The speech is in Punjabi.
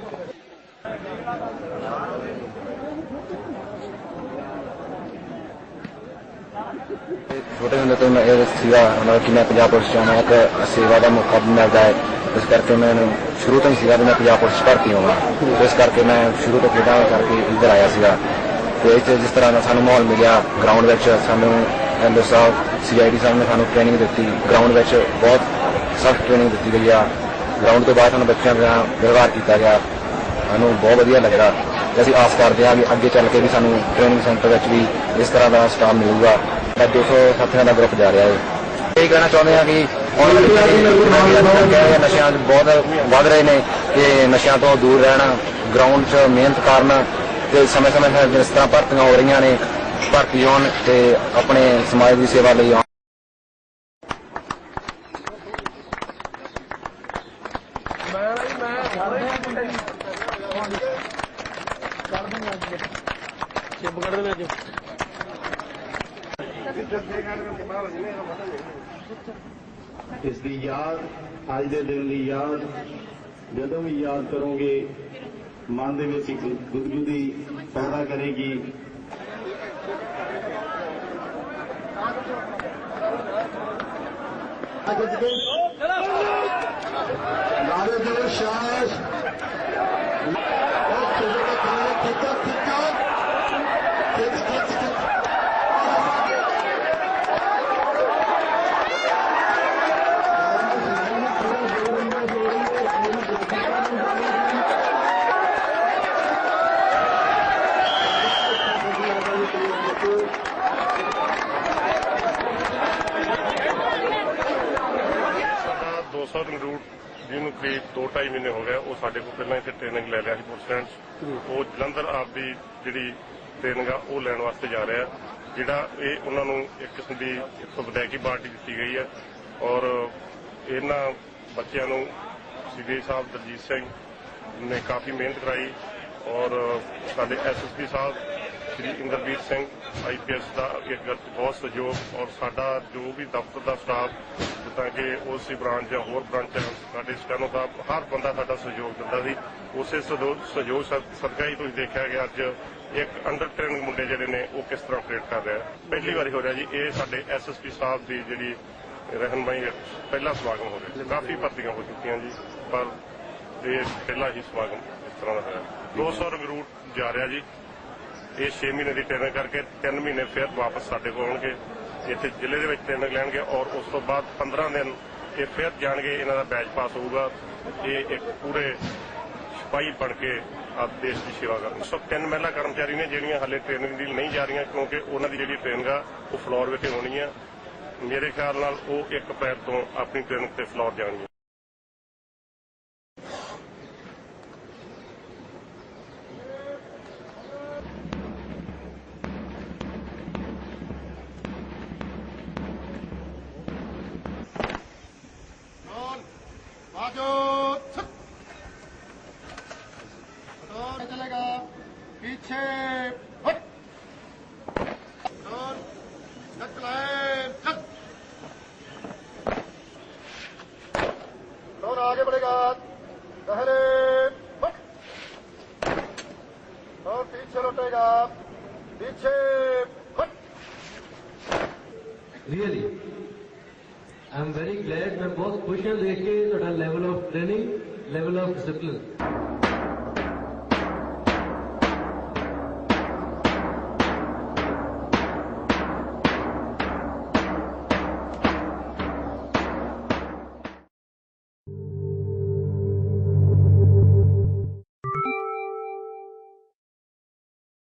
Gracias. ਹੁੰਦੇ ਤੋਂ ਮੈਂ ਇਹ ਸੀਗਾ ਮਤਲਬ ਕਿ ਮੈਂ ਪੰਜਾਬ ਪੁਲਿਸ ਚ ਆਉਣਾ ਇੱਕ ਸੇਵਾ ਦਾ ਮੌਕਾ ਵੀ ਮਿਲਦਾ ਹੈ ਇਸ ਕਰਕੇ ਮੈਨੂੰ ਸ਼ੁਰੂ ਤੋਂ ਹੀ ਸੀਗਾ ਵੀ ਮੈਂ ਪੰਜਾਬ ਪੁਲਿਸ 'ਚ ਭਰਤੀ ਹੋਵਾਂ ਤੇ ਇਸ ਕਰਕੇ ਮੈਂ ਸ਼ੁਰੂ ਤੋਂ ਖੇਡਾਂ ਕਰਕੇ ਇੱਧਰ ਆਇਆ ਸੀਗਾ ਤੇ ਇਹ 'ਚ ਜਿਸ ਤਰ੍ਹਾਂ ਦਾ ਸਾਨੂੰ ਮਾਹੌਲ ਮਿਲਿਆ ਗਰਾਊਂਡ ਵਿੱਚ ਸਾਨੂੰ ਐਮਐਲਏ ਸਾਹਿਬ ਸੀਆਈਡੀ ਸਾਹਿਬ ਨੇ ਸਾਨੂੰ ਟ੍ਰੇਨਿੰਗ ਦਿੱਤੀ ਗਰਾਊਂਡ ਵਿੱਚ ਬਹੁਤ ਸਖਤ ਟ੍ਰੇਨਿੰਗ ਦਿੱਤੀ ਗਈ ਆ ਗਰਾਊਂਡ ਤੋਂ ਬਾਅਦ ਸਾਨੂੰ ਬੱਚਿਆਂ ਨਾਲ ਵਿਵਹਾਰ ਕੀਤਾ ਗਿਆ ਸਾਨੂੰ ਬਹੁਤ ਵਧੀਆ ਲੱਗਾ ਤੇ ਅਸੀਂ ਆਸ ਕਰਦੇ ਹਾਂ ਵੀ ਅੱਗੇ ਚੱਲ ਕੇ ਵੀ ਸਾਨੂੰ ਟ੍ਰੇਨਿੰਗ ਸੈਂਟਰ ਵਿੱਚ ਵੀ ਇਸ ਤਰ੍ਹਾਂ ਦਾ ਸਟਾਫ ਮਿਲੂਗਾ। ਤਾਂ 200 ਸਾਥੀਆਂ ਦਾ ਗਰੁੱਪ ਜਾ ਰਿਹਾ ਹੈ। ਇਹ ਕਹਿਣਾ ਚਾਹੁੰਦੇ ਹਾਂ ਕਿ ਆਉਣ ਨਸ਼ਿਆਂ ਬਹੁਤ ਵੱਧ ਰਹੇ ਨੇ ਕਿ ਨਸ਼ਿਆਂ ਤੋਂ ਦੂਰ ਰਹਿਣਾ ਗਰਾਊਂਡ 'ਚ ਮਿਹਨਤ ਕਰਨ ਤੇ ਸਮੇਂ-ਸਮੇਂ ਸਿਰ ਜਿਸ ਤਰ੍ਹਾਂ ਭਰਤੀਆਂ ਹੋ ਰਹੀਆਂ ਨੇ, ਭਰਤੀ ਹੋਣ ਤੇ ਆਪਣੇ ਸਮਾਜ ਦੀ ਸੇਵਾ ਲਈ ਆਉਣ ਇਸ ਦੀ ਯਾਦ ਅੱਜ ਦੇ ਦਿਨ ਦੀ ਯਾਦ ਜਦੋਂ ਵੀ ਯਾਦ ਕਰੋਗੇ ਮਨ ਦੇ ਵਿੱਚ ਇੱਕ ਗੁਦਗੁਦੀ ਪੈਦਾ ਕਰੇਗੀ ਨਾਰੇ ਦੇ ਸ਼ਾਸ ਉਹ ਕਿਹਦੇ ਦਾ ਖਾਣਾ ਕਿੱਦਾਂ 200 ਰਿਕਰੂਟ ਜਿਹਨੂੰ ਕਰੀਬ 2.5 ਮਹੀਨੇ ਹੋ ਗਏ ਉਹ ਸਾਡੇ ਕੋਲ ਪਹਿਲਾਂ ਇੱਥੇ ਟ੍ਰੇਨਿੰਗ ਲੈ ਲਿਆ ਸੀ ਪੁਲਿਸ। ਉਹ ਜਲੰਧਰ ਆਪਦੀ ਜਿਹੜੀ ਟ੍ਰੇਨਿੰਗ ਆ ਉਹ ਲੈਣ ਵਾਸਤੇ ਜਾ ਰਿਹਾ। ਜਿਹੜਾ ਇਹ ਉਹਨਾਂ ਨੂੰ ਇੱਕ ਕਿਸਮ ਦੀ ਇੱਕ ਵਿਦਾਇਗੀ ਪਾਰਟੀ ਦਿੱਤੀ ਗਈ ਹੈ। ਔਰ ਇਹਨਾਂ ਬੱਚਿਆਂ ਨੂੰ ਸੀਬੀਆਈ ਸਾਹਿਬ ਦਲਜੀਤ ਸਿੰਘ ਨੇ ਕਾਫੀ ਮਿਹਨਤ ਕਰਾਈ। ਔਰ ਸਾਡੇ ਐਸਐਸਪੀ ਸਾਹਿਬ ਸ਼੍ਰੀ ਇੰਦਰਬੀਰ ਸਿੰਘ ਆਈਪੀਐਸ ਦਾ ਇੱਕ ਬਹੁਤ ਸਹਿਯੋਗ। ਔਰ ਸਾਡਾ ਜੋ ਵੀ ਦਫ਼ਤਰ ਦਾ ਸਟਾਫ ਜਿੱਦਾਂ ਕਿ ਉਸੇ ਬ੍ਰਾਂਚ ਜਾਂ ਹੋਰ ਬ੍ਰਾਂਚਾਂ ਸਾਡੇ ਸਟੈਨੋ ਸਾਹਿਬ ਹਰ ਬੰਦਾ ਸਾਡਾ ਸਹਿਯੋਗ ਦਿੰਦਾ ਸੀ। ਉਸੇ ਸਹਿਯੋਗ ਸਹਿਯੋਗ ਸਦਕਾ ਹੀ ਤੁਸੀਂ ਦੇਖਿਆ ਕਿ ਅੱਜ ਇੱਕ ਅੰਡਰ ਟ੍ਰੇਨਿੰਗ ਮੁੰਡੇ ਜਿਹੜੇ ਨੇ, ਉਹ ਕਿਸ ਤਰ੍ਹਾਂ ਆਪਰੇਟ ਕਰ ਰਿਹਾ ਪਹਿਲੀ ਵਾਰੀ ਹੋ ਰਿਹਾ ਜੀ, ਇਹ ਸਾਡੇ ਐਸਐਸਪੀ ਸਾਹਿਬ ਦੀ ਜਿਹੜੀ ਰਹਿਨਮਾਈ ਪਹਿਲਾ ਸਮਾਗਮ ਹੋ ਰਿਹਾ। ਕਾਫੀ ਭਰਤੀਆਂ ਹੋ ਚੁੱਕੀਆਂ ਜੀ, ਪਰ ਇਹ ਪਹਿਲਾ ਹੀ ਸਮਾਗਮ ਇਸ ਤਰ੍ਹਾਂ ਦਾ ਹੋਇਆ। 200 ਰੂਟ ਜਾ ਰਿਹਾ ਜੀ। ਇਹ 6 ਮਹੀਨੇ ਦੀ ਟ੍ਰੇਨਿੰਗ ਕਰਕੇ 3 ਮਹੀਨੇ ਫਿਰ ਵਾਪਸ ਸਾਡੇ ਕੋਲ ਆਉਣਗੇ। ਇੱਥੇ ਜ਼ਿਲ੍ਹੇ ਦੇ ਵਿੱਚ ਟ੍ਰੇਨਿੰਗ ਲੈਣਗੇ ਔਰ ਉਸ ਤੋਂ ਬਾਅਦ 15 ਦਿਨ ਇਹ ਫਿਰ ਜਾਣਗੇ ਇਹਨਾਂ ਦਾ ਬੈਚ ਪਾਸ ਹੋਊਗਾ। ਇਹ ਇੱਕ ਪੂਰੇ ਸਿਪਾਹੀ ਬਣ ਕੇ ਆ ਦੇਸ਼ ਦੀ ਸੇਵਾ ਕਰਨ ਸੋ ਤਿੰਨ ਮਹਿਲਾ ਕਰਮਚਾਰੀ ਨੇ ਜਿਹੜੀਆਂ ਹਾਲੇ ਟ੍ਰੇਨਿੰਗ ਦੀ ਨਹੀਂ ਜਾ ਰਹੀਆਂ ਕਿਉਂਕਿ ਉਹਨਾਂ ਦੀ ਜਿਹੜੀ ਟ੍ਰੇਨਿੰਗ ਆ, ਉਹ ਫਲੋਰ ਵਿਖੇ ਹੋਣੀ ਆ। ਮੇਰੇ ਖਿਆਲ ਨਾਲ ਉਹ 1 ਅਪ੍ਰੈਲ ਤੋਂ ਆਪਣੀ ਟ੍ਰੇਨਿੰਗ ਤੇ ਫਲੋਰ ਜਾਣਗੇ पीछे आगे बढ़ेगा। पहले और पीछे लौटेगा। पीछे really I am very glad मैं बहुत खुश हूँ देख के, थोड़ा level of training level of discipline